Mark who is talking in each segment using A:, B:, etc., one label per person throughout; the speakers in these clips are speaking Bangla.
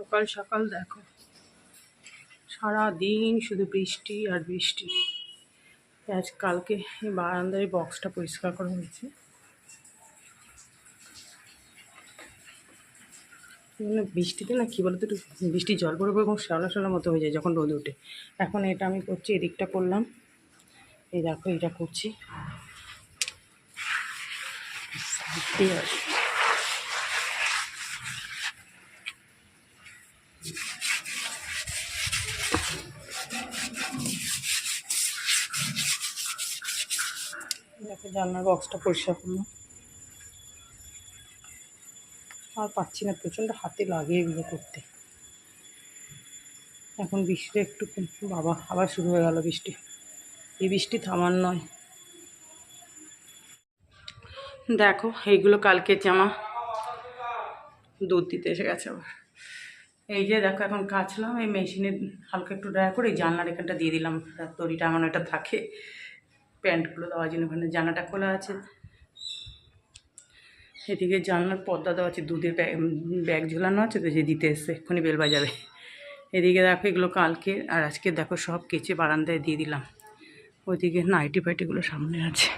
A: সকাল সকাল দেখো। সারা দিন শুধু বৃষ্টি আর বৃষ্টি। আজ কালকে এই বক্সটা পরিষ্কার করা হয়েছে। মানে বৃষ্টিতে না কী বলতো একটু বৃষ্টি জল পড়ে পড়ে এবং শ্যাওলা শ্যাওলা মতো হয়ে যায় যখন রোদ ওঠে। এখন এটা আমি করছি, এদিকটা করলাম। এই দেখো এটা করছি। জানলার বক্সটা পরিষ্কার করলাম। আর পাচ্ছি না, প্রচণ্ড হাতে লাগে এগুলো করতে। এখন বৃষ্টিটা একটু বাবা, আবার শুরু হয়ে গেল বৃষ্টি। এই বৃষ্টি থামার নয়। দেখো, এইগুলো কালকের জামা দুধ দিতে এসে গেছে আবার। এই যে দেখো, এখন কাচলাম, এই মেশিনে হালকা একটু ড্রাই করে এই জানলার এখানটা দিয়ে দিলাম। দড়িটা আমার এটা থাকে। প্যান্টগুলো দেওয়ার জন্য ওখানে জানাটা খোলা আছে। এদিকে জানলার পর্দা দেওয়া আছে, দুধের ব্যাগ ব্যাগ ঝোলানো আছে, তো যে দিতে এসছে, এক্ষুনি বেল বাজাবে। এদিকে দেখো এগুলো কালকে, আর আজকে দেখো সব কেচে বারান্দায় দিয়ে দিলাম। ওইদিকে নাইটি ফাইটিগুলো সামনে আছে।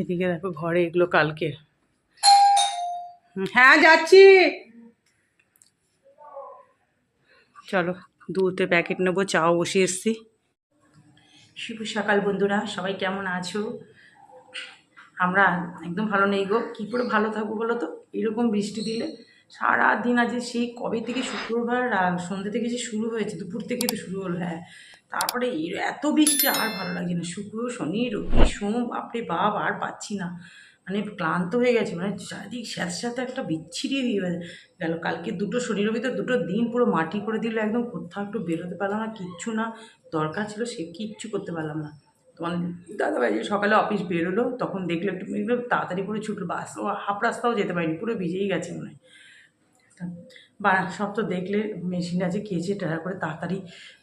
A: এদিকে দেখো ঘরে এগুলো কালকে। হ্যাঁ যাচ্ছি। চলো। দুধে প্যাকেট নেব, চাও বসে এসছি। শুভ সকাল বন্ধুরা, সবাই কেমন আছো? আমরা একদম ভালো নেই গো। কী করে ভালো থাকব বলো তো? এরকম বৃষ্টি দিলে সারা দিন আজ সেই কবে থেকে শুক্রবার সন্ধ্যে থেকে যে শুরু হয়েছে, দুপুর থেকে তো শুরু হলো হ্যাঁ। তারপরে এত বৃষ্টি আর ভালো লাগছে না। শুক্র, শনি, রবি, সোম, বাপরে বাপ, আর পাচ্ছি না। মানে ক্লান্ত হয়ে গেছে মানে চারিদিক সাথে সাথে একটা বিচ্ছিরি হয়ে গেল। কালকে দুটো রবি তো দুটো দিন পুরো মাটি করে দিল, একদম কোথাও একটু বেরোতে পারলাম না, কিচ্ছু না, দরকার ছিল সে কিচ্ছু করতে পারলাম না। তোমার দাদাভাই যে সকালে অফিস বেরোলো, তখন দেখল একটু তাড়াতাড়ি করে ছুটলো, বাস, ও হাফ রাস্তাও যেতে পারিনি, পুরো ভিজেই গেছে মনে হয়। বা, সব তো দেখলে মেশিন আছে, কেচে টায়ার করে তাড়াতাড়ি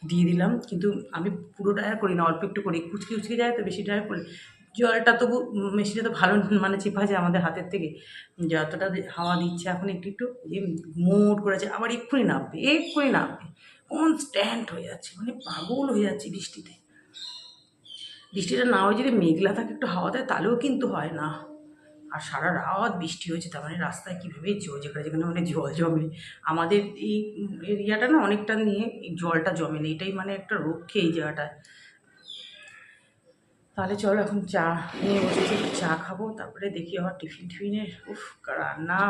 A: দিয়ে দিলাম, কিন্তু আমি পুরো টায়ার করি না অল্প একটু করি কুচকি কুচকে যায় তো বেশি টায়ার করি। জলটা তবু মেশিনে তো ভালো মানে চেপা যায় আমাদের হাতের থেকে। যতটা হাওয়া দিচ্ছে, এখন একটু একটু মোট করেছে, আবার এক্ষুনি নামবে এক্ষুনি নামবে। কনস্ট্যান্ট হয়ে যাচ্ছে মানে পাগল হয়ে যাচ্ছে বৃষ্টিতে। বৃষ্টিটা না হয় যদি মেঘলা থাকে একটু হাওয়া দেয়, তাহলেও কিন্তু হয় না। আর সারা রাত বৃষ্টি হয়েছে, তার মানে রাস্তায় কীভাবে জল যেখানে যেখানে মানে জল জমে। আমাদের এই এরিয়াটা না অনেকটা নিয়ে জলটা জমে না, এটাই মানে একটা রক্ষে এই জায়গাটায় তাহলে চলো এখন চা নিয়ে বসেছি চা খাব, তারপরে দেখি আবার টিফিন টিফিনের, উফ রান্না।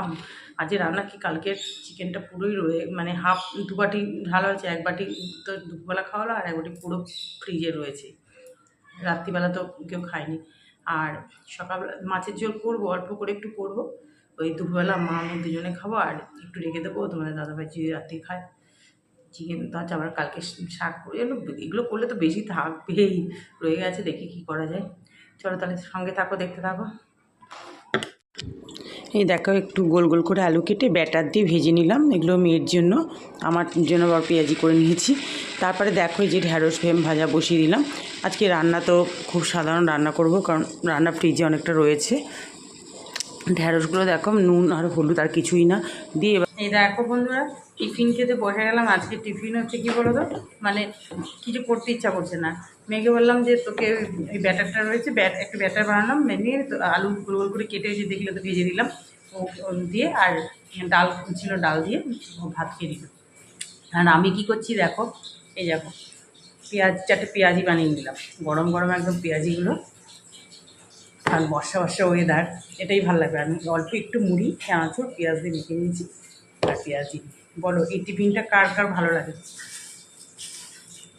A: আজকে রান্না কি, কালকের চিকেনটা পুরোই রয়ে মানে হাফ দু বাটি ঢালা হয়েছে, এক বাটি তো দুপুরবেলা খাওয়া হলো, আর এক বাটি পুরো ফ্রিজে রয়েছে। রাত্রিবেলা তো কেউ খায়নি। আর সকালবেলা মাছের ঝোল করব, অল্প করে একটু করব। ওই দুপুরবেলা মা আমি দুজনে খাব, আর একটু রেখে দেবো, তোমাদের দাদাভাই যদি রাত্রি খায়। চিকেন তো আছে আবার কালকে শাক করে এগুলো এগুলো করলে তো বেশি থাকবেই। রয়ে গেছে দেখি কি করা যায়। চলো তাহলে সঙ্গে থাকো দেখতে থাকো। এই দেখো একটু গোল গোল করে আলু কেটে ব্যাটার দিয়ে ভেজে নিলাম। এগুলো মেয়ের জন্য আমার জন্য আবার পেঁয়াজি করে নিয়েছি। তারপরে দেখো এই যে ঢ্যাঁড়স ভেম ভাজা বসিয়ে দিলাম। আজকে রান্না তো খুব সাধারণ রান্না করব কারণ রান্না ফ্রিজে অনেকটা রয়েছে। ঢ্যাঁড়সগুলো দেখো নুন আর হলুদ আর কিছুই না। দিয়ে এবার- এই দেখো বন্ধুরা টিফিন খেতে বসে গেলাম, আজকে টিফিন হচ্ছে কি বলো তো মানে কিছু করতে ইচ্ছা করছে না। মেয়েকে বললাম যে, তোকে এই ব্যাটারটা রয়েছে, ব্যাট, একটা ব্যাটার বানালাম, মেনে আলু গোল গোল করে কেটে যে দেখলে, তো ভেজে দিলাম। ও দিয়ে আর ডাল ছিল ডাল দিয়ে ভাত খেয়ে দিলাম আর আমি কি করছি দেখো, এই দেখো, পেঁয়াজ, চারটে পেঁয়াজি বানিয়ে নিলাম। গরম গরম একদম পেঁয়াজিগুলো। আর বর্ষা বর্ষা ওয়েদার এটাই ভালো লাগবে। আমি অল্প একটু মুড়ি চানাচুর পেঁয়াজ দিয়ে মেখে নিয়েছি। আর পেঁয়াজি বলো, এই টিফিনটা কার কার ভালো লাগে?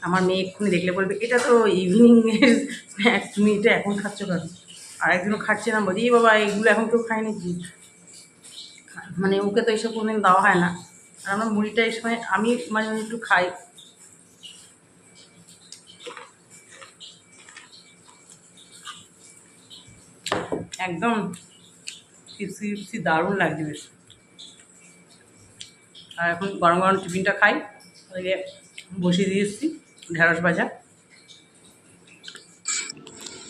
A: আমার মেয়ে এক্ষুনি দেখলে বলবে, এটা তো ইভিনিংয়ের স্ন্যাক্স তুমি এটা এখন খাচ্ছ কেন? আর একজনও খাচ্ছে না, বলি, "এ বাবা, এগুলো এখন কেউ খায় নাকি? মানে ওকে তো এইসব কোনোদিন দেওয়া হয় না। আর আমার মুড়িটা এই সময় আমি মাঝে মাঝে একটু খাই। একদম দারুণ লাগছে বেশ। আর এখন গরম গরম টিফিনটা খাই। বসিয়ে দিয়ে এসেছি, ঢেঁড়স ভাজা।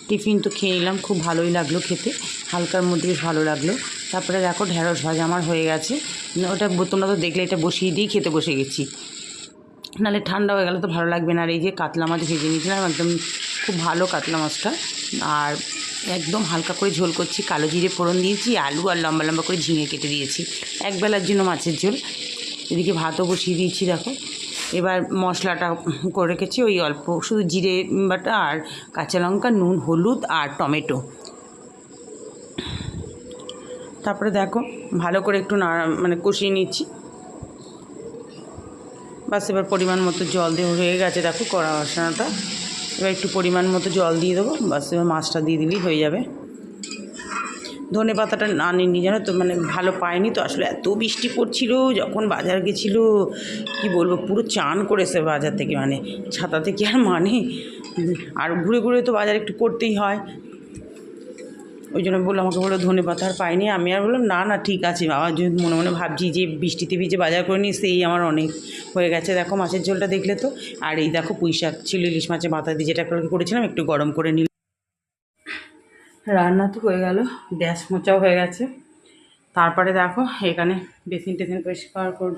A: টিফিন তো খেয়ে নিলাম, খুব ভালোই লাগল খেতে। হালকার মধ্যে বেশ ভালো লাগল। তারপরে দেখো ঢেঁড়স ভাজা আমার হয়ে গেছে। ওটা তোমরা তো দেখলে, এটা বসিয়ে দিয়েই খেতে বসে গেছি। নাহলে ঠান্ডা হয়ে গেলে তো ভালো লাগবে না। আর এই যে কাতলা মাছ ভেজে নিয়েছিলাম, একদম খুব ভালো কাতলা মাছটা। আর একদম হালকা করে ঝোল করছি। কালো জিরে ফোড়ন দিয়েছি, আলু আর লম্বা লম্বা করে ঝিঙে কেটে দিয়েছি। একবেলার জন্য মাছের ঝোল। এদিকে ভাতও বসিয়ে দিয়েছি, দেখো। এবার মশলাটা করে রেখেছি, ওই অল্প শুধু জিরে বাটা আর কাঁচা লঙ্কা, নুন, হলুদ আর টমেটো। তারপরে দেখো, ভালো করে একটু না মানে কষিয়ে নিচ্ছি। বাস এবার পরিমাণ মতো জল দিয়ে হয়ে গেছে, দেখো, কড়া মশলাটা। এবার একটু পরিমাণ মতো জল দিয়ে দেবো, বাস এবার মাছটা দিয়ে দিলেই হয়ে যাবে। ধনে পাতাটা আনিনি জানো তো? মানে ভালো পায়নি তো, আসলে এত বৃষ্টি পড়ছিল, যখন বাজার গেছিল, কি বলব, পুরো চান করেছে বাজার থেকে মানে ছাতাতে কি আর মানে আর ঘুরে ঘুরে তো বাজার একটু করতেই হয়। ওই জন্য বলল আমাকে বলল ধনে পাতা আর পাইনি আমি আর বললাম, না না, ঠিক আছে, বাবা যদি মনে মনে ভাবছি যে বৃষ্টিতে ভিজে বাজার করে নিই সেই আমার অনেক হয়ে গেছে। দেখো, মাছের ঝোলটা দেখলে তো, আর এই দেখো পুঁই শাক ছিল, ইলিশ মাছের মাথা দিয়ে যেটা করে করেছিলাম, একটু গরম করে নিলাম। রান্না তো হয়ে গেল, গ্যাস মোচাও হয়ে গেছে। তারপরে দেখো, এখানে বেসিন টেসিন পরিষ্কার কর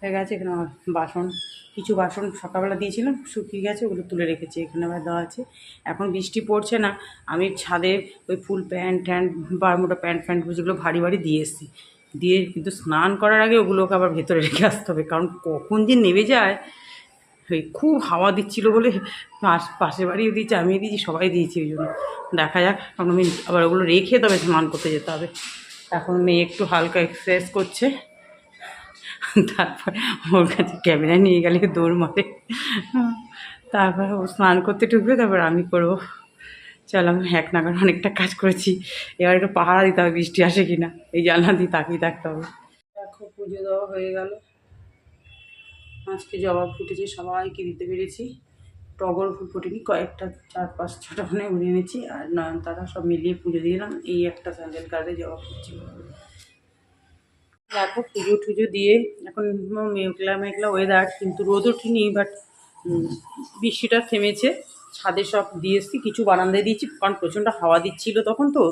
A: হয়ে গেছে, এখানে বাসন, কিছু বাসন সকালবেলা দিয়েছিলাম, শুকিয়ে গেছে, ওগুলো তুলে রেখেছি, এখানে আবার দেওয়া আছে। এখন বৃষ্টি পড়ছে না, আমি ছাদে ওই ফুল প্যান্ট ট্যান্ট বারমোটা প্যান্ট ফ্যান্ট যেগুলো ভারী ভারী দিয়ে এসেছি। দিয়ে কিন্তু স্নান করার আগে ওগুলোকে আবার ভেতরে রেখে আসতে হবে, কারণ কখন যে নেমে যায় ওই খুব হাওয়া দিচ্ছিল বলে পাশ বাড়িও দিয়েছি, আমিও দিয়েছি, সবাই দিয়েছি ওই জন্য। দেখা যাক আমি আবার ওগুলো রেখে তবে স্নান করতে যেতে হবে। এখন মেয়ে একটু হালকা এক্সারসাইজ করছে। তারপর ওর কাছে ক্যামেরা নিয়ে গেলে দৌড় মারে। তারপর ও স্নান করতে ঢুকবে, তারপর আমি করব। চলো, আমি এক নাগার অনেকটা কাজ করেছি। এবার একটু পাহারা দিতে হবে, বৃষ্টি আসে কি না এই জানলা দিয়ে তাকিয়ে থাকতে হবে। দেখো, পুজো দেওয়া হয়ে গেল। আজকে জবা ফুটেছে, সবাইকে দিতে পেরেছি। টগর ফুল ফুটেনি, কয়েকটা, চার, পাঁচ, ছটা মানে উড়ে এনেছি। আর নয়নতারা সব মিলিয়ে পুজো দিলাম এই একটা স্যান্ডেল গার্ডে জবা ফুটছিল। দেখো পুজো টুজো দিয়ে। এখন মেঘলা মেঘলা ওয়েদার কিন্তু রোদ ওঠেনি বাট বৃষ্টিটা থেমেছে। ছাদে সব দিয়ে এসছি, কিছু বারান্দায় দিয়েছি, কারণ প্রচণ্ড হাওয়া দিচ্ছিল তখন তো।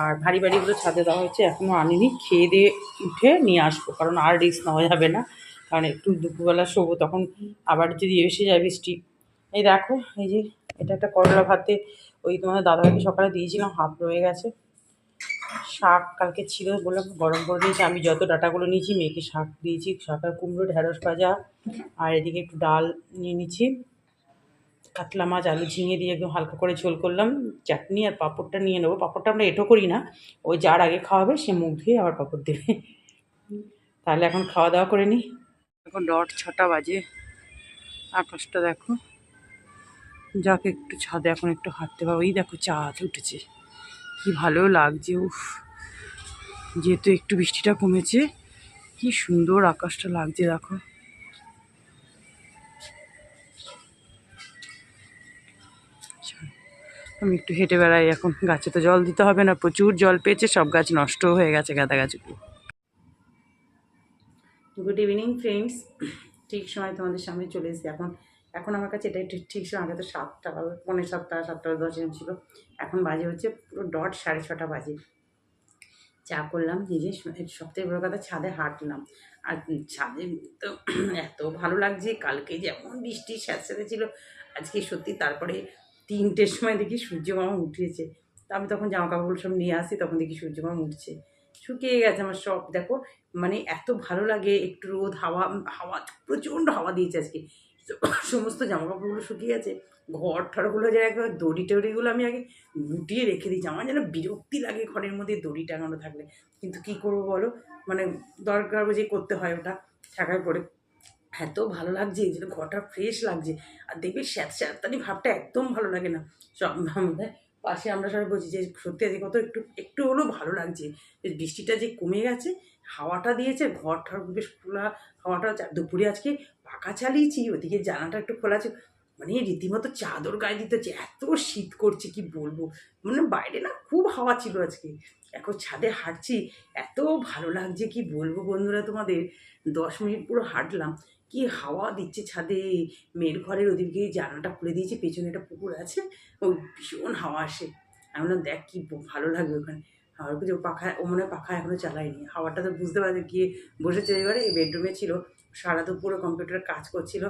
A: আর ভারী ভারীগুলো ছাদে দেওয়া হয়েছে এখনও আনিনি। খেয়ে দিয়ে উঠে নিয়ে আসব, কারণ আর রিস্ক নেওয়া যাবে না। কারণ একটু দুপুরবেলা শোবো, তখন আবার যদি এসে যায় বৃষ্টি। এই দেখো, এই যে এটা একটা করলা ভাতে, ওই তোমাদের দাদাভাইকে সকালে দিয়েছিলাম, হাফ রয়ে গেছে। শাক কালকে ছিল বললাম গরম করে দিয়েছি, আমি যত ডাটাগুলো নিয়েছি, মেয়েকে শাক দিয়েছি, শাক আর কুমড়ো, ঢেঁড়স ভাজা, আর এদিকে একটু ডাল নিয়ে নিচ্ছি। কাতলা মাছ, আলু ঝিঙে দিয়ে একদম হালকা করে ঝোল করলাম, চাটনি আর পাঁপড়টা নিয়ে নেব। পাঁপড়টা আমরা এটো করি না, ওই যার আগে খাওয়াবে সে মুখ ধুয়ে আবার পাঁপড় দেবে। তাহলে এখন খাওয়া দাওয়া করে নিই। এখন ডট ছটা বাজে। আকাশটা দেখো। যাকে, একটু ছাদে এখন একটু হাঁটতে পারব। এই দেখো, চাঁদ উঠেছে। কি ভালো লাগছে, উফ। যেহেতু একটু বৃষ্টিটা কমেছে, কি সুন্দর আকাশটা লাগছে, দেখো। আমি একটু হেঁটে বেড়াই, এখন গাছে তো জল দিতে হবে না, প্রচুর জল পেয়েছে, সব গাছ নষ্ট হয়ে গেছে, গাঁদা গাছগুলো। গুড ইভিনিং ফ্রেন্ডস ঠিক সময় তোমাদের সামনে চলে এসেছি। এখন এখন আমার কাছে এটাই ঠিক সময়। আগে তো সাতটা পনেরো সাতটা সাতটা দশ এরকম ছিল। এখন বাজে হচ্ছে পুরো ডট, সাড়ে ছটা বাজে। চা করলাম নিজে সবথেকে বড় কথা, ছাদে হাঁটলাম। আর ছাদে তো এত ভালো লাগছে, কালকে যেমন বৃষ্টি স্যাঁতস্যাঁতে ছিল, আজকে সত্যি তারপরে তিনটের সময় দেখি সূর্য মামা উঠেছে। তা আমি তখন জামা কাপড় সব নিয়ে আসি, তখন দেখি সূর্য উঠছে। শুকিয়ে গেছে আমার সব দেখো মানে এত ভালো লাগে, একটু রোদ, হাওয়া হাওয়া, প্রচণ্ড হাওয়া দিয়েছে আজকে। সমস্ত জামা কাপড়গুলো শুকিয়ে গেছে, ঘর ঠরগুলো যে একবার দড়ি টড়িগুলো আমি আগে গুটিয়ে রেখে দিয়েছি। আমার যেন বিরক্তি লাগে ঘরের মধ্যে দড়ি টাঙানো থাকলে। কিন্তু কি করব বলো? মানে দরকার বুঝে করতে হয় ওটা ঠাকায় পড়ে এত ভালো লাগছে যেন ঘরটা ফ্রেশ লাগছে। আর দেখবে স্যাঁত স্যাঁতানি ভাবটা একদম ভালো লাগে না। সব আমাদের পাশে আমরা সবাই বলছি যে, সত্যি আজকে কত একটু একটু হলেও ভালো লাগছে। যে, বৃষ্টিটা যে কমে গেছে, হাওয়াটা দিয়েছে, ঘর ঠর বেশ খোলা, হাওয়াটা দুপুরে আজকে পাখা চালিয়েছি, ওদিকে জানাটা একটু খোলা আছে। মানে রীতিমতো চাদর গায়ে দিতে হচ্ছে, এত শীত করছে, কি বলব? মানে বাইরে না খুব হাওয়া ছিল আজকে। এখন ছাদে হাঁটছি, এত ভালো লাগছে কি বলব বন্ধুরা তোমাদের? দশ মিনিট পুরো হাঁটলাম, কি হাওয়া দিচ্ছে ছাদে? মেয়ের ঘরের ওদিকে জানাটা খুলে দিয়েছি, পেছনে একটা পুকুর আছে, ওই ভীষণ হাওয়া আসে। আমি বললাম, দেখ কি ভালো লাগবে ওখানে। আমার যে পাখা, ও মনে হয় পাখা এখনও চালায়নি। হাওয়াটা তো বুঝতে পারছে গিয়ে বসেছে এবারে, এই বেডরুমে ছিল। সারা তো পুরো কম্পিউটারে কাজ করছিল,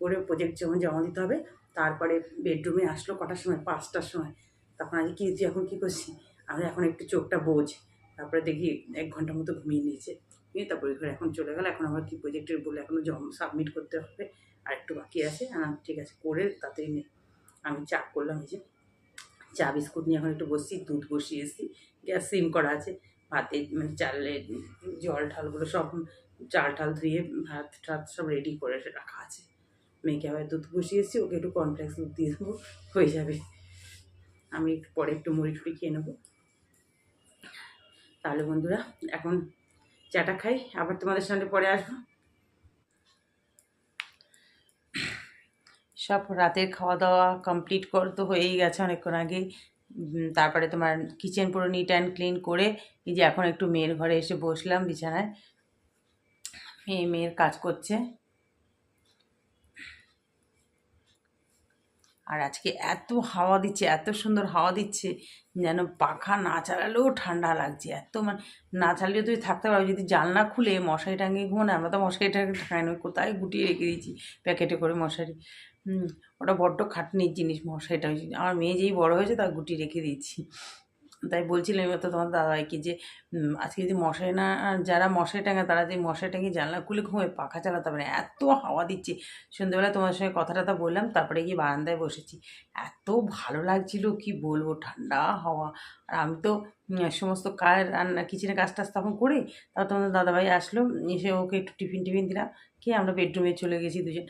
A: করে প্রজেক্ট যখন জমা দিতে হবে, তারপরে বেডরুমে আসলো কটার সময়? পাঁচটার সময়। তখন আজকে কী এখন কী করছি আমি এখন একটু চোখটা বোঝ তারপরে দেখি এক ঘণ্টা মতো ঘুমিয়ে নিয়েছে। নিয়ে তারপরে ঘরে এখন চলে গেল, এখন আমার কি প্রজেক্টের বলে এখনও জম সাবমিট করতে হবে, আর একটু বাকি আছে। ঠিক আছে, করে তাড়াতাড়ি নে। আমি চা করলাম এই যে। চা, বিস্কুট নিয়ে এখন একটু বসছি, দুধ বসিয়ে এসেছি। গ্যাস সিম করা আছে, ভাতে মানে চালে জল ঠালগুলো সব, চাল ঠাল ধুয়ে ভাত টাত সব রেডি করে রাখা আছে। মেয়েকে আবার দুধ বসিয়ে এসেছি, ওকে একটু কর্নফ্লেক্স দুধ দিয়ে দেবো, হয়ে যাবে। আমি একটু পরে একটু মুড়ি টুড়ি খেয়ে নেব। তাহলে বন্ধুরা, এখন চাটা খাই, আবার তোমাদের সঙ্গে পরে আসব। সব রাতের খাওয়া দাওয়া কমপ্লিট কর, তো হয়েই গেছে অনেকক্ষণ আগে। তারপরে তোমার কিচেন পুরো নিট অ্যান্ড ক্লিন করে, এই যে এখন একটু মেয়ের ঘরে এসে বসলাম বিছানায়। মেয়ে, মেয়ের কাজ করছে। আর আজকে এত হাওয়া দিচ্ছে, এত সুন্দর হাওয়া দিচ্ছে, যেন পাখা না চালালেও ঠান্ডা লাগছে। এত মানে না চালিয়ে তুই থাকতে পারবি, যদি জানলা খুলে মশারি টাঙিয়ে ঘুমো না আমরা তো মশারি টাঙিয়ে টাঙাই নয় কোথায় গুটিয়ে রেখে দিয়েছি প্যাকেটে করে মশারি? ওটা বড্ড খাটনির জিনিস মশারিটা। আমার মেয়ে যেই বড় হয়েছে, তার গুটি রেখে দিয়েছি। তাই বলছিলাম তো তোমার দাদাভাইকে যে আজকে যদি মশারি না যারা মশারি টাঙায় তারা যে মশারি টাঙিয়ে জানলা খুলে ঘুমোয় পাখা চালাতে পারে এত হাওয়া দিচ্ছে। সন্ধ্যেবেলা তোমার সঙ্গে কথা টথা বললাম, তারপরে গিয়ে বারান্দায় বসেছি। এত ভালো লাগছিল, কি বলব, ঠান্ডা হাওয়া। আর আমি তো সমস্ত কাজ, রান্না কিচেনের কাজ টাজ তখন করি, তারপর তোমাদের দাদাভাই আসলো, এসে ওকে একটু টিফিন টিফিন দিলাম, খেয়ে আমরা বেডরুমে চলে গেছি দুজন।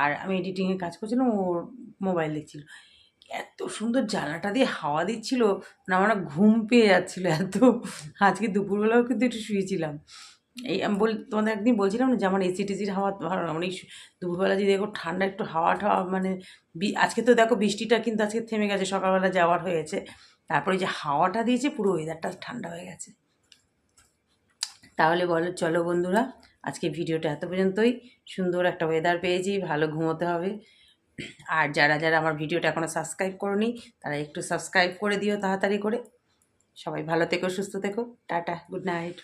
A: আর আমি এডিটিংয়ের কাজ করছিলাম ওর মোবাইল দেখছিল। এত সুন্দর জানলাটা দিয়ে হাওয়া দিচ্ছিল না আমার ঘুম পেয়ে যাচ্ছিল এত। আজকে দুপুরবেলাও কিন্তু একটু শুয়েছিলাম। এই আমি বল, তোমাদের একদিন বলছিলাম না যে আমার এসি টেসির হাওয়া ভালো মানে দুপুরবেলা যদি দেখো ঠান্ডা একটু হাওয়া টাওয়া মানে আজকে তো দেখো বৃষ্টিটা কিন্তু আজকে থেমে গেছে, সকালবেলা যাওয়ার হয়েছে। তারপরে যে হাওয়াটা দিয়েছে, পুরো ওয়েদারটা ঠান্ডা হয়ে গেছে। তাহলে বলো, চলো বন্ধুরা, আজকে ভিডিওটা এত পর্যন্তই। সুন্দর একটা ওয়েদার পেয়েছি, ভালো ঘুমোতে হবে। আর যারা যারা আমার ভিডিওটা এখনও সাবস্ক্রাইব করনি, তারা একটু সাবস্ক্রাইব করে দিও তাড়াতাড়ি করে। সবাই ভালো থেকো, সুস্থ থেকো। Tata good night